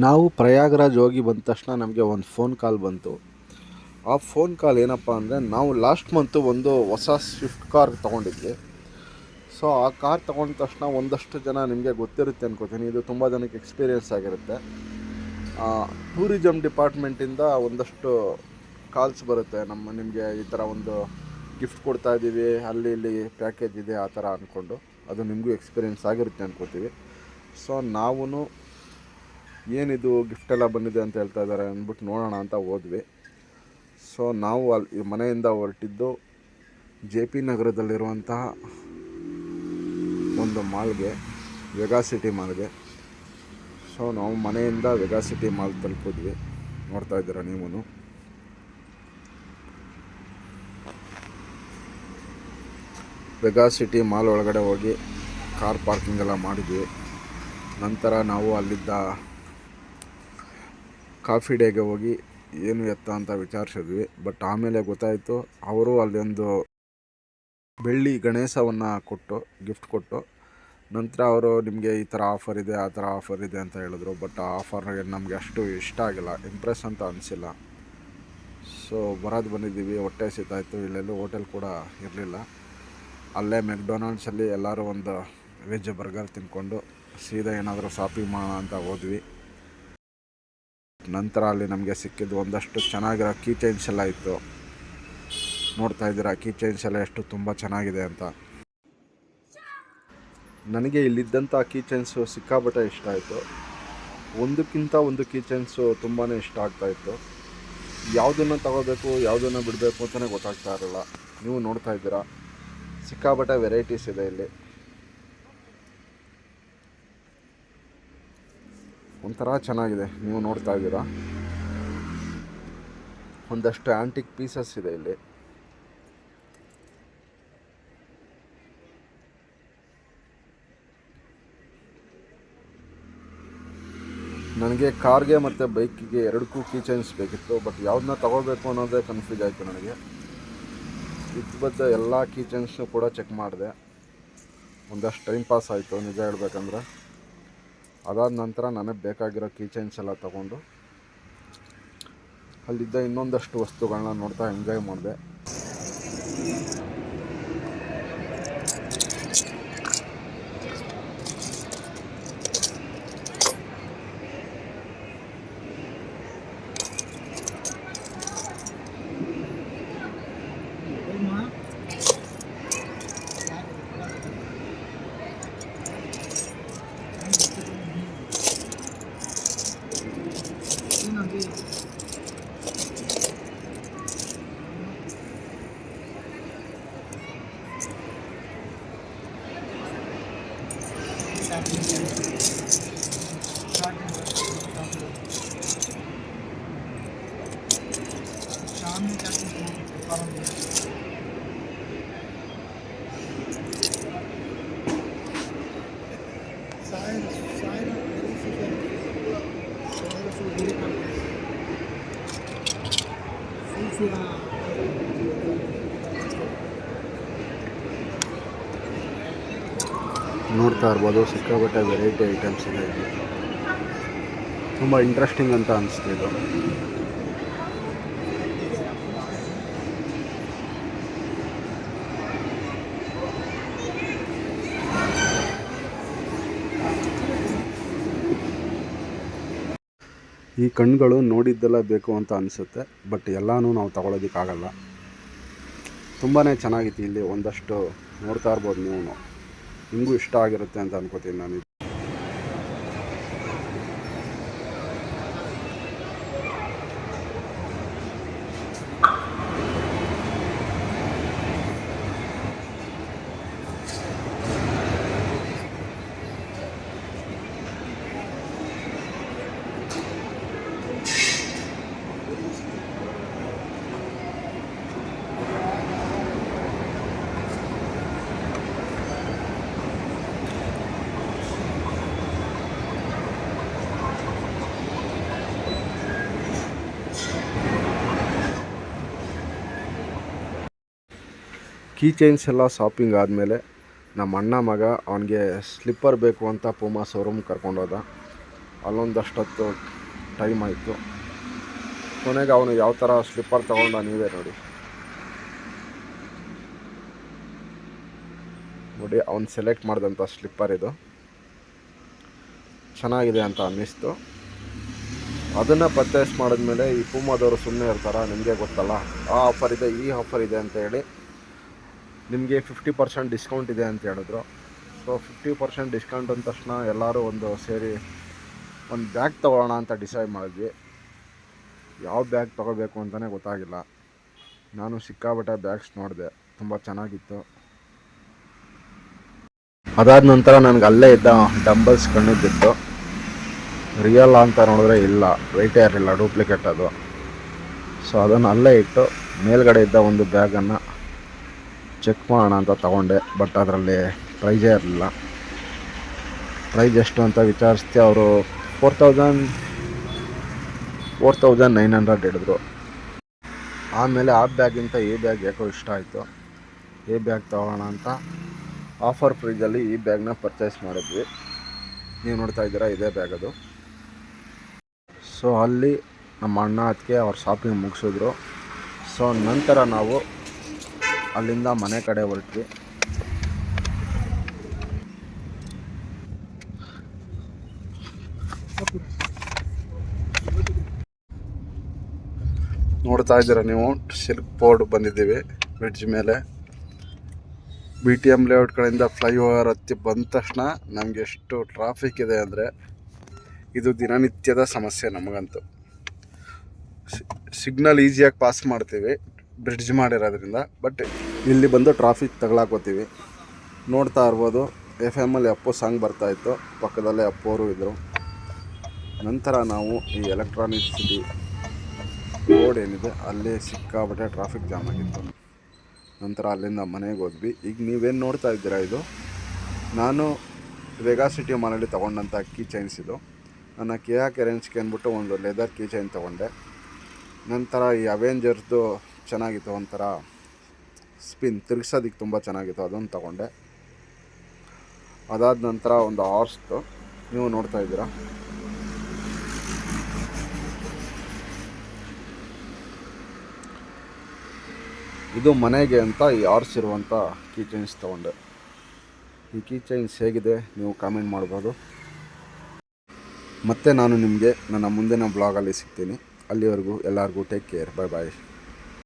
ನಾವು ಪ್ರಯಾಗ್ರಾಜ್ ಹೋಗಿ ಬಂದ ತಕ್ಷಣ ನಮಗೆ ಒಂದು ಫೋನ್ ಕಾಲ್ ಬಂತು. ಆ ಫೋನ್ ಕಾಲ್ ಏನಪ್ಪ ಅಂದರೆ ನಾವು ಲಾಸ್ಟ್ ಮಂತು ಒಂದು ಹೊಸ ಸ್ವಿಫ್ಟ್ ಕಾರ್ ತೊಗೊಂಡಿದ್ವಿ. ಸೊ ಆ ಕಾರ್ ತೊಗೊಂಡ ತಕ್ಷಣ ಒಂದಷ್ಟು ಜನ ನಿಮಗೆ ಗೊತ್ತಿರುತ್ತೆ ಅನ್ಕೋತೀನಿ. ಇದು ತುಂಬ ಜನಕ್ಕೆ ಎಕ್ಸ್ಪೀರಿಯೆನ್ಸ್ ಆಗಿರುತ್ತೆ. ಟೂರಿಸಮ್ ಡಿಪಾರ್ಟ್ಮೆಂಟಿಂದ ಒಂದಷ್ಟು ಕಾಲ್ಸ್ ಬರುತ್ತೆ. ನಮ್ಮ ನಿಮಗೆ ಈ ಥರ ಒಂದು ಗಿಫ್ಟ್ ಕೊಡ್ತಾ ಇದ್ದೀವಿ. ಅಲ್ಲಿ ಇಲ್ಲಿ ಪ್ಯಾಕೇಜ್ ಇದೆ ಆ ಥರ ಅಂದ್ಕೊಂಡು ಅದು ನಿಮಗೂ ಎಕ್ಸ್ಪೀರಿಯೆನ್ಸ್ ಆಗಿರುತ್ತೆ ಅನ್ಕೋತೀವಿ. ಸೊ ನಾವೂ ಏನಿದು ಗಿಫ್ಟ್ ಎಲ್ಲ ಬಂದಿದೆ ಅಂತ ಹೇಳ್ತಾ ಇದ್ದಾರೆ ಅಂದ್ಬಿಟ್ಟು ನೋಡೋಣ ಅಂತ ಹೋದ್ವಿ. ಸೊ ನಾವು ಅಲ್ಲಿ ಮನೆಯಿಂದ ಹೊರಟಿದ್ದು ಜೆ ಪಿ ನಗರದಲ್ಲಿರುವಂತಹ ಒಂದು ಮಾಲ್ಗೆ ವೆಗಾ ಸಿಟಿ ಮಾಲ್ಗೆ ಸೊ ನಾವು ಮನೆಯಿಂದ ವೆಗಾ ಸಿಟಿ ಮಾಲ್ ತಲುಪಿದ್ವಿ ನೋಡ್ತಾ ಇದ್ದೀರಾ ನೀವು ವೆಗಾ ಸಿಟಿ ಮಾಲ್ ಒಳಗಡೆ ಹೋಗಿ ಕಾರ್ ಪಾರ್ಕಿಂಗ್ ಎಲ್ಲ ಮಾಡಿದ್ವಿ. ನಂತರ ನಾವು ಅಲ್ಲಿದ್ದ ಕಾಫಿ ಡೇಗೆ ಹೋಗಿ ಏನು ಎತ್ತ ಅಂತ ವಿಚಾರಿಸಿದ್ವಿ. ಬಟ್ ಆಮೇಲೆ ಗೊತ್ತಾಯಿತು, ಅವರು ಅಲ್ಲಿ ಒಂದು ಬೆಳ್ಳಿ ಗಣೇಶವನ್ನು ಕೊಟ್ಟು ಗಿಫ್ಟ್ ಕೊಟ್ಟು, ನಂತರ ಅವರು ನಿಮಗೆ ಈ ಥರ ಆಫರ್ ಇದೆ, ಆ ಥರ ಆಫರ್ ಇದೆ ಅಂತ ಹೇಳಿದ್ರು. ಬಟ್ ಆ ಆಫರ್ ನಮಗೆ ಅಷ್ಟು ಇಷ್ಟ ಆಗಿಲ್ಲ ಇಂಪ್ರೆಸ್ ಅಂತ ಅನಿಸಿಲ್ಲ. ಸೊ ಬರೋದು ಬಂದಿದ್ದೀವಿ, ಹೊಟ್ಟೆ ಸಿತಾಯಿತು ಇಲ್ಲೆಲ್ಲೂ ಹೋಟೆಲ್ ಕೂಡ ಇರಲಿಲ್ಲ. ಅಲ್ಲೇ ಮೆಕ್ಡೊನಾಲ್ಡ್ಸಲ್ಲಿ ಎಲ್ಲರೂ ಒಂದು ವೆಜ್ ಬರ್ಗರ್ ತಿಂದ್ಕೊಂಡು, ಸೀದಾ ಏನಾದರೂ ಶಾಪಿಂಗ್ ಮಾಡೋಣ ಅಂತ ಹೋದ್ವಿ. ನಂತರ ಅಲ್ಲಿ ನಮಗೆ ಸಿಕ್ಕಿದ್ದು ಒಂದಷ್ಟು ಚೆನ್ನಾಗಿರೋ ಕೀ ಚೈನ್ಸ್ ಎಲ್ಲ ಇತ್ತು. ನೋಡ್ತಾ ಇದ್ದೀರಾ, ಕೀ ಚೈನ್ಸ್ ಎಲ್ಲ ಎಷ್ಟು ತುಂಬ ಚೆನ್ನಾಗಿದೆ ಅಂತ. ನನಗೆ ಇಲ್ಲಿದ್ದಂಥ ಕೀ ಚೈನ್ಸು ಸಿಕ್ಕಾಬಟ್ಟೆ ಇಷ್ಟ ಆಯಿತು. ಒಂದಕ್ಕಿಂತ ಒಂದು ಕೀ ಚೈನ್ಸು ತುಂಬಾ ಇಷ್ಟ ಆಗ್ತಾಯಿತ್ತು ಯಾವುದನ್ನು ತಗೋಬೇಕು, ಯಾವುದನ್ನು ಬಿಡಬೇಕು ಅಂತಲೇ ಗೊತ್ತಾಗ್ತಾ ಇರಲ್ಲ. ನೀವು ನೋಡ್ತಾ ಇದ್ದೀರಾ ಸಿಕ್ಕಾಬಟ್ಟೆ ವೆರೈಟೀಸ್ ಇದೆ ಇಲ್ಲಿ. ಒಂಥರ ಚೆನ್ನಾಗಿದೆ. ನೀವು ನೋಡ್ತಾ ಇದ್ದೀರಾ? ಒಂದಷ್ಟು ಆ್ಯಂಟಿಕ್ ಪೀಸಸ್ ಇದೆ ಇಲ್ಲಿ. ನನಗೆ ಕಾರ್ಗೆ ಮತ್ತು ಬೈಕಿಗೆ ಎರಡಕ್ಕೂ ಕೀ ಚೈನ್ಸ್ ಬೇಕಿತ್ತು. ಬಟ್ ಯಾವುದನ್ನ ತಗೋಬೇಕು ಅನ್ನೋದೇ ಕನ್ಫ್ಯೂಸ್ ಆಯಿತು ನನಗೆ. ಇದ್ಬದ್ದ ಎಲ್ಲ ಕೀ ಚೈನ್ಸ್ನು ಕೂಡ ಚೆಕ್ ಮಾಡಿದೆ. ಒಂದಷ್ಟು ಟೈಮ್ ಪಾಸ್ ಆಯಿತು, ನಿಜ ಹೇಳ್ಬೇಕಂದ್ರೆ. ಅದಾದ ನಂತರ ನನಗೆ ಬೇಕಾಗಿರೋ ಕೀ ಚೈನ್ಸ್ ಎಲ್ಲ ತಗೊಂಡು ಅಲ್ಲಿದ್ದ ಇನ್ನೊಂದಷ್ಟು ವಸ್ತುಗಳನ್ನ ನೋಡ್ತಾ ಎಂಜಾಯ್ ಮಾಡಿದೆ. South Eastern. ನೋಡ್ತಾ ಇರ್ಬೋದು, ಸಿಕ್ಕಾಪಟ್ಟೆ ವೆರೈಟಿ ಐಟಮ್ಸ್ ಇದೆ. ಇಲ್ಲಿ ತುಂಬ ಇಂಟ್ರೆಸ್ಟಿಂಗ್ ಅಂತ ಅನಿಸ್ತು ಇದು. ಈ ಕಣ್ಗಳು ನೋಡಿದ್ದೆಲ್ಲ ಬೇಕು ಅಂತ ಅನಿಸುತ್ತೆ ಬಟ್ ಎಲ್ಲನೂ ನಾವು ತಗೊಳ್ಳೋದಕ್ಕಾಗಲ್ಲ ತುಂಬಾ ಚೆನ್ನಾಗಿತ್ತು ಇಲ್ಲಿ ಒಂದಷ್ಟು ನೋಡ್ತಾ ಇರ್ಬೋದು ನೀವು. ನಿಮಗೂ ಇಷ್ಟ ಆಗಿರುತ್ತೆ ಅಂತ ಅನ್ಕೋತೀನಿ ನಾನು ಕೀ ಚೈನ್ಸ್ ಎಲ್ಲ ಶಾಪಿಂಗ್ ಆದಮೇಲೆ ನಮ್ಮ ಅಣ್ಣ ಮಗ ಅವನಿಗೆ ಸ್ಲಿಪ್ಪರ್ ಬೇಕು ಅಂತ ಪೂಮಾ ಶೋರೂಮ್ ಕರ್ಕೊಂಡೋದ ಅಲ್ಲೊಂದಷ್ಟೊತ್ತು ಟೈಮ್ ಆಯಿತು. ಕೊನೆಗೆ ಅವನು ಯಾವ ಥರ ಸ್ಲಿಪ್ಪರ್ ತೊಗೊಂಡ ನೀವೇ ನೋಡಿ. ನೋಡಿ, ಅವನು ಸೆಲೆಕ್ಟ್ ಮಾಡಿದಂಥ ಸ್ಲಿಪ್ಪರ್ ಇದು. ಚೆನ್ನಾಗಿದೆ ಅಂತ ಅನ್ನಿಸ್ತು. ಅದನ್ನು ಪರ್ಚೇಸ್ ಮಾಡಿದ್ಮೇಲೆ ಈ ಪೂಮಾದವರು ಸುಮ್ಮನೆ ಇರ್ತಾರ? ನಿಮಗೆ ಗೊತ್ತಲ್ಲ. ಆ ಆಫರ್ ಇದೆ, ಈ ಆಫರ್ ಇದೆ ಅಂತ ಹೇಳಿ ನಿಮಗೆ ಫಿಫ್ಟಿ ಪರ್ಸೆಂಟ್ ಡಿಸ್ಕೌಂಟ್ ಇದೆ ಅಂತ ಹೇಳಿದ್ರು. ಸೊ ಫಿಫ್ಟಿ ಪರ್ಸೆಂಟ್ ಡಿಸ್ಕೌಂಟ್ ಅಂದ ತಕ್ಷಣ ಎಲ್ಲರೂ ಒಂದು ಸೇರಿ ಒಂದು ಬ್ಯಾಗ್ ತೊಗೊಳ್ಳೋಣ ಅಂತ ಡಿಸೈಡ್ ಮಾಡಿದ್ವಿ. ಯಾವ ಬ್ಯಾಗ್ ತೊಗೋಬೇಕು ಅಂತಲೇ ಗೊತ್ತಾಗಿಲ್ಲ. ನಾನು ಸಿಕ್ಕಾಪಟ್ಟೆ ಬ್ಯಾಗ್ಸ್ ನೋಡಿದೆ. ತುಂಬ ಚೆನ್ನಾಗಿತ್ತು. ಅದಾದ ನಂತರ ನನಗೆ ಅಲ್ಲೇ ಇದ್ದ ಡಂಬಲ್ಸ್ ಕಣ್ಣಿದ್ದಿತ್ತು. ರಿಯಲ್ ಅಂತ ನೋಡಿದ್ರೆ ಇಲ್ಲ. ವೆಯ್ಟೇ ಇರಲಿಲ್ಲ ಡೂಪ್ಲಿಕೇಟ್ ಅದು. ಸೊ ಅದನ್ನು ಅಲ್ಲೇ ಇಟ್ಟು ಮೇಲ್ಗಡೆ ಇದ್ದ ಒಂದು ಬ್ಯಾಗನ್ನು ಚೆಕ್ ಮಾಡೋಣ ಅಂತ ತಗೊಂಡೆ ಬಟ್ ಅದರಲ್ಲಿ ಪ್ರೈಸೇ ಇರಲಿಲ್ಲ. ಪ್ರೈಸ್ ಎಷ್ಟು ಅಂತ ವಿಚಾರಿಸ್ತೆ ಅವರು four thousand four thousand nine hundred ಹಿಡಿದ್ರು. ಆಮೇಲೆ ಆ ಬ್ಯಾಗಿಂತ ಈ ಬ್ಯಾಗ್ ಯಾಕೋ ಇಷ್ಟ ಆಯಿತು. ಈ ಬ್ಯಾಗ್ ತಗೋಣ ಅಂತ ಆಫರ್ ಪ್ರೈಸಲ್ಲಿ ಈ ಬ್ಯಾಗ್ನ ಪರ್ಚೇಸ್ ಮಾಡಿದ್ವಿ. ನೀವು ನೋಡ್ತಾ ಇದ್ದೀರಾ, ಇದೇ ಬ್ಯಾಗ್ ಅದು. ಸೊ ಅಲ್ಲಿ ನಮ್ಮ ಅಣ್ಣ ಅದಕ್ಕೆ ಅವ್ರ ಶಾಪಿಂಗ್ ಮುಗಿಸಿದ್ರು. ಸೊ ನಂತರ ನಾವು ಅಲ್ಲಿಂದ ಮನೆ ಕಡೆ ಹೊರಟ್ವಿ. ನೋಡ್ತಾ ಇದ್ದೀರ ನೀವು? ಸಿಲ್ಕ್ ಬೋರ್ಡ್ ಬಂದಿದ್ದೀವಿ ಬ್ರಿಡ್ಜ್ ಮೇಲೆ. ಬಿ ಟಿ ಎಂ ಲೇಔಟ್ ಕಡೆಯಿಂದ ಫ್ಲೈಓವರ್ ಹತ್ತಿ ಬಂದ ತಕ್ಷಣ ನಮಗೆ ಎಷ್ಟು ಟ್ರಾಫಿಕ್ ಇದೆ ಅಂದರೆ ಇದು ದಿನನಿತ್ಯದ ಸಮಸ್ಯೆ ನಮಗಂತೂ. ಸಿಗ್ನಲ್ ಈಸಿಯಾಗಿ ಪಾಸ್ ಮಾಡ್ತೀವಿ. ಬ್ರಿಡ್ಜ್ ಮಾಡಿರೋದ್ರಿಂದ ಬಟ್ ಇಲ್ಲಿ ಬಂದು ಟ್ರಾಫಿಕ್ ತಗೊಳಕೋತೀವಿ ನೋಡ್ತಾ ಇರ್ಬೋದು ಎಫ್ ಎಮ್ಮಲ್ಲಿ ಅಪ್ಪು ಸಾಂಗ್ ಬರ್ತಾಯಿತ್ತು ಪಕ್ಕದಲ್ಲೇ ಅಪ್ಪೋರು ಇದ್ದರು ನಂತರ ನಾವು ಈ ಎಲೆಕ್ಟ್ರಾನಿಕ್ ಸಿಟಿ ರೋಡ್ ಏನಿದೆ, ಅಲ್ಲಿ ಸಿಕ್ಕಾಪಟ್ಟೆ ಟ್ರಾಫಿಕ್ ಜಾಮ್ ಆಗಿತ್ತು. ನಂತರ ಅಲ್ಲಿಂದ ಮನೆಗೆ ಹೋದ್ವಿ. ಈಗ ನೀವೇನು ನೋಡ್ತಾ ಇದ್ದೀರಾ ಇದು? ನಾನು ವೆಗಾ ಸಿಟಿ ಮಾಲಲ್ಲಿ ತೊಗೊಂಡಂಥ ಕೀ ಚೈನ್ಸ್ ಇದು. ನನ್ನ ಕೆ ಆರ್ ಕೆರೆನ್ಸ್ಗೆ ಅಂದ್ಬಿಟ್ಟು ಒಂದು ಲೆದರ್ ಕೀ ಚೈನ್ ತೊಗೊಂಡೆ. ನಂತರ ಈ ಅವೆಂಜರ್ದು ಚೆನ್ನಾಗಿತ್ತು ಒಂಥರ ಸ್ಪಿನ್, ತಿರ್ಗ್ಸೋದಕ್ಕೆ ತುಂಬ ಚೆನ್ನಾಗಿತ್ತು ಅದನ್ನು ತಗೊಂಡೆ. ಅದಾದ ನಂತರ ಒಂದು ಹಾರ್ಸ್ದು, ನೀವು ನೋಡ್ತಾ ಇದ್ದೀರಾ. ಇದು ಮನೆಗೆ ಅಂತ ಈ ಆರ್ಸ್ ಇರುವಂಥ ಕೀ ಚೈನ್ಸ್ ತೊಗೊಂಡೆ. ಈ ಕೀ ಚೈನ್ಸ್ ಹೇಗಿದೆ ನೀವು ಕಾಮೆಂಟ್ ಮಾಡ್ಬೋದು. ಮತ್ತೆ ನಾನು ನಿಮಗೆ ನನ್ನ ಮುಂದಿನ ಬ್ಲಾಗಲ್ಲಿ ಸಿಗ್ತೀನಿ. ಅಲ್ಲಿವರೆಗೂ ಎಲ್ಲರಿಗೂ ಟೇಕ್ ಕೇರ್ ಬಾಯ್ ಬಾಯ್